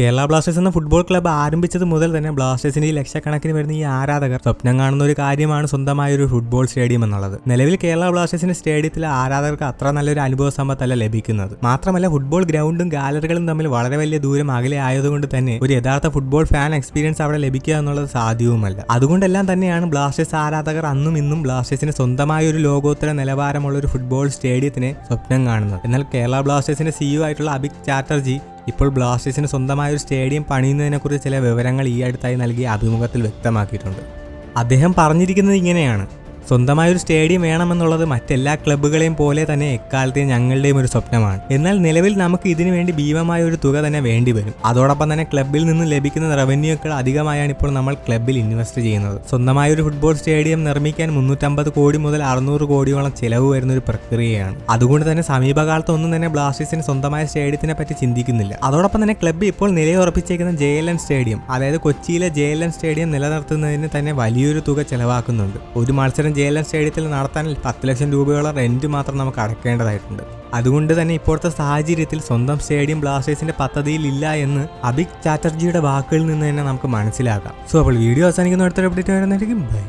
Kerala Blasters എന്ന football club ആരംഭിച്ചത് മുതൽ തന്നെ ബ്ലാസ്റ്റേഴ്സിന്റെ ലക്ഷക്കണക്കിന് വരുന്ന ഈ ആരാധകർ സ്വപ്നം കാണുന്ന ഒരു കാര്യമാണ് സ്വന്തമായ ഒരു ഫുട്ബോൾ സ്റ്റേഡിയം എന്നുള്ളത്. നിലവിൽ കേരള ബ്ലാസ്റ്റേഴ്സിന്റെ സ്റ്റേഡിയത്തിൽ ആരാധകർക്ക് അത്ര നല്ലൊരു അനുഭവ സമ്പത്തല്ല ലഭിക്കുന്നത്. മാത്രമല്ല ഫുട്ബോൾ ഗ്രൗണ്ടും ഗാലറികളും തമ്മിൽ വളരെ വലിയ ദൂരം അകലെ ആയതുകൊണ്ട് തന്നെ ഒരു യഥാർത്ഥ ഫുട്ബോൾ ഫാൻ എക്സ്പീരിയൻസ് അവിടെ ലഭിക്കുക എന്നുള്ളത് സാധ്യവുമല്ല. അതുകൊണ്ടെല്ലാം തന്നെയാണ് ബ്ലാസ്റ്റേഴ്സ് ആരാധകർ അന്നും ഇന്നും ബ്ലാസ്റ്റേഴ്സിന് സ്വന്തമായ ഒരു ലോകോത്തര നിലവാരമുള്ള ഒരു ഫുട്ബോൾ സ്റ്റേഡിയത്തിനെ സ്വപ്നം കാണുന്നത്. എന്നാൽ കേരള ബ്ലാസ്റ്റേഴ്സിന്റെ സിഇഒ ആയിട്ടുള്ള അഭിക് ചാറ്റർജി ഇപ്പോൾ ബ്ലാസ്റ്റേഴ്സിന് സ്വന്തമായ ഒരു സ്റ്റേഡിയം പണിയുന്നതിനെക്കുറിച്ച് ചില വിവരങ്ങൾ ഈ അടുത്തായി നൽകിയ അഭിമുഖത്തിൽ വ്യക്തമാക്കിയിട്ടുണ്ട്. അദ്ദേഹം പറഞ്ഞിരിക്കുന്നത് ഇങ്ങനെയാണ്. സ്വന്തമായ ഒരു സ്റ്റേഡിയം വേണമെന്നുള്ളത് മറ്റെല്ലാ ക്ലബ്ബുകളെയും പോലെ തന്നെ എക്കാലത്തെയും ഞങ്ങളുടെയും ഒരു സ്വപ്നമാണ്. എന്നാൽ നിലവിൽ നമുക്ക് ഇതിനു വേണ്ടി ഭീമമായ ഒരു തുക തന്നെ വേണ്ടി വരും. അതോടൊപ്പം തന്നെ ക്ലബ്ബിൽ നിന്ന് ലഭിക്കുന്ന റവന്യൂക്കൾ അധികമായാണ് ഇപ്പോൾ നമ്മൾ ക്ലബ്ബിൽ ഇൻവെസ്റ്റ് ചെയ്യുന്നത്. സ്വന്തമായ ഒരു ഫുട്ബോൾ സ്റ്റേഡിയം നിർമ്മിക്കാൻ മുന്നൂറ്റമ്പത് കോടി മുതൽ അറുന്നൂറ് കോടിയോളം ചിലവ് വരുന്ന ഒരു പ്രക്രിയയാണ്. അതുകൊണ്ട് തന്നെ സമീപകാലത്ത് ഒന്നും തന്നെ ബ്ലാസ്റ്റേഴ്സിന് സ്വന്തമായ സ്റ്റേഡിയത്തിനെ പറ്റി ചിന്തിക്കുന്നില്ല. അതോടൊപ്പം തന്നെ ക്ലബ്ബ് ഇപ്പോൾ നിലയുറപ്പിച്ചേക്കുന്ന ജെ എൽ എൻ സ്റ്റേഡിയം അതായത് കൊച്ചിയിലെ ജെ എൽ എൻ സ്റ്റേഡിയം നിലനിർത്തുന്നതിന് തന്നെ വലിയൊരു തുക ചെലവാക്കുന്നുണ്ട്. ഒരു മത്സരം ജെ എൽ എൻ സ്റ്റേഡിയത്തിൽ നടത്താൻ പത്ത് ലക്ഷം രൂപയോളം റെന്റ് മാത്രം നമുക്ക് അടക്കേണ്ടതായിട്ടുണ്ട്. അതുകൊണ്ട് തന്നെ ഇപ്പോഴത്തെ സാഹചര്യത്തിൽ സ്വന്തം സ്റ്റേഡിയം ബ്ലാസ്റ്റേഴ്സിന്റെ പദ്ധതിയിൽ ഇല്ല എന്ന് അഭിക് ചാറ്റർജിയുടെ വാക്കുകളിൽ നിന്ന് തന്നെ നമുക്ക് മനസ്സിലാക്കാം. സോ അപ്പോൾ വീഡിയോ അവസാനിക്കുന്ന അടുത്തൊരു അപ്ഡേറ്റ് വരുന്നതായിരിക്കും. ബൈ